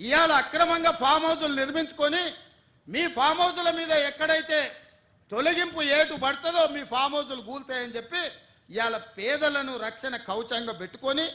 ఇవాళ అక్రమంగా ఫామ్ హౌజులు నిర్మించుకొని మీ ఫామ్ హౌజుల మీద ఎక్కడైతే తొలగింపు ఏటు పడుతుందో మీ ఫామ్ హౌజులు కూలుతాయని చెప్పి ఇవాళ పేదలను రక్షణ కవచంగా పెట్టుకొని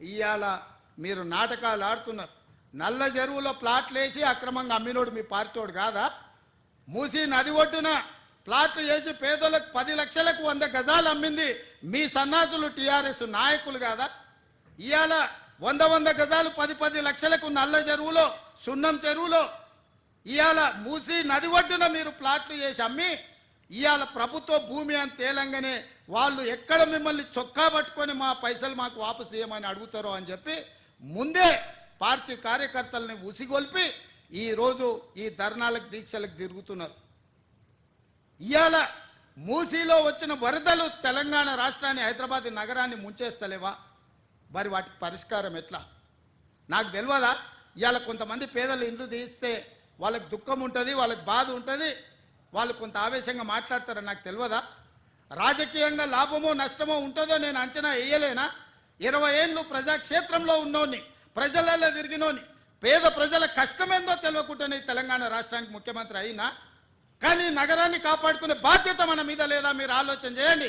ఇవాళ మీరు నాటకాలు ఆడుతున్నారు. నల్ల చెరువులో ప్లాట్లు వేసి అక్రమంగా అమ్మినోడు మీ పార్టీోడు కాదా? మూసి నది ఒడ్డున ప్లాట్లు వేసి పేదలకు పది లక్షలకు వంద గజాలు అమ్మింది మీ సన్నాసులు టీఆర్ఎస్ నాయకులు కాదా? ఇవాళ వంద వంద గజాలు పది పది లక్షలకు నల్ల చెరువులో సున్నం చెరువులో. ఇవాళ మూసి నది ఒడ్డున మీరు ప్లాట్లు చేసి అమ్మి ఇవాళ ప్రభుత్వ భూమి అని తేలంగానే వాళ్ళు ఎక్కడ మిమ్మల్ని చొక్కా పట్టుకొని మా పైసలు మాకు వాపసు చేయమని అడుగుతారో అని చెప్పి ముందే పార్టీ కార్యకర్తల్ని ఉసిగొల్పి ఈరోజు ఈ ధర్నాలకు దీక్షలకు తిరుగుతున్నారు. ఇవాళ మూసీలో వచ్చిన వరదలు తెలంగాణ రాష్ట్రాన్ని హైదరాబాద్ నగరాన్ని ముంచేస్తలేవా? మరి వాటికి పరిష్కారం ఎట్లా? నాకు తెలియదా ఇవాళ కొంతమంది పేదలు ఇండ్లు తీస్తే వాళ్ళకి దుఃఖం ఉంటుంది వాళ్ళకి బాధ ఉంటుంది వాళ్ళు కొంత ఆవేశంగా మాట్లాడతారని నాకు తెలియదా రాజకీయంగా లాభమో నష్టమో ఉంటుందో నేను అంచనా వేయలేనా? ఇరవై ఏళ్ళు ప్రజాక్షేత్రంలో ఉన్నోని ప్రజలలో తిరిగినోని పేద ప్రజల కష్టమేందో తెలియకుండానే తెలంగాణ రాష్ట్రానికి ముఖ్యమంత్రి అయినా కానీ నగరాన్ని కాపాడుకునే బాధ్యత మన మీద లేదా? మీరు ఆలోచన చేయండి.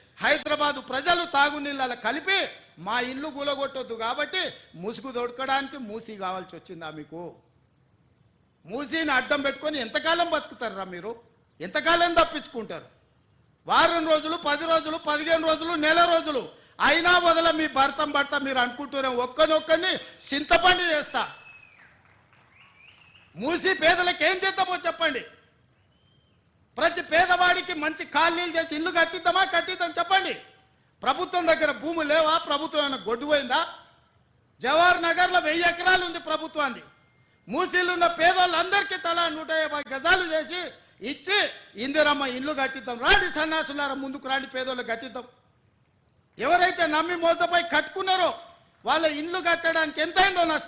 హైదరాబాదు ప్రజలు తాగునీళ్ళ కలిపి మా ఇల్లు గులగొట్టొద్దు కాబట్టి ముసుగు దొడకడానికి మూసి కావాల్సి వచ్చిందా మీకు? మూసీని అడ్డం పెట్టుకొని ఎంతకాలం బతుకుతారా మీరు? ఎంతకాలం తప్పించుకుంటారు? వారం రోజులు పది రోజులు పదిహేను రోజులు నెల రోజులు. అయినా వదల మీ భర్తం భర్త మీరు అనుకుంటూనే ఒక్కనొక్కని చింతపండి చేస్తా. మూసి పేదలకు ఏం చేద్దామో చెప్పండి. ప్రతి పేదవాడికి మంచి కాలనీలు చేసి ఇల్లు కట్టిద్దామా కట్టిద్దాం చెప్పండి. ప్రభుత్వం దగ్గర భూమి లేవా? ప్రభుత్వం ఏమైనా గొడ్డుపోయిందా? జవహర్ నగర్లో వెయ్యి ఎకరాలు ఉంది ప్రభుత్వాన్ని మూసీలున్న పేదోళ్ళందరికీ తలా నూట యాభై గజాలు చేసి ఇచ్చి ఇందిరమ్మ ఇల్లు కట్టిద్దాం. రాండి సన్నాసులారా ముందుకు రాండి పేదోళ్ళు కట్టిద్దాం. ఎవరైతే నమ్మి మోసపోయి కట్టుకున్నారో వాళ్ళ ఇల్లు కట్టడానికి ఎంతైందో నష్టం.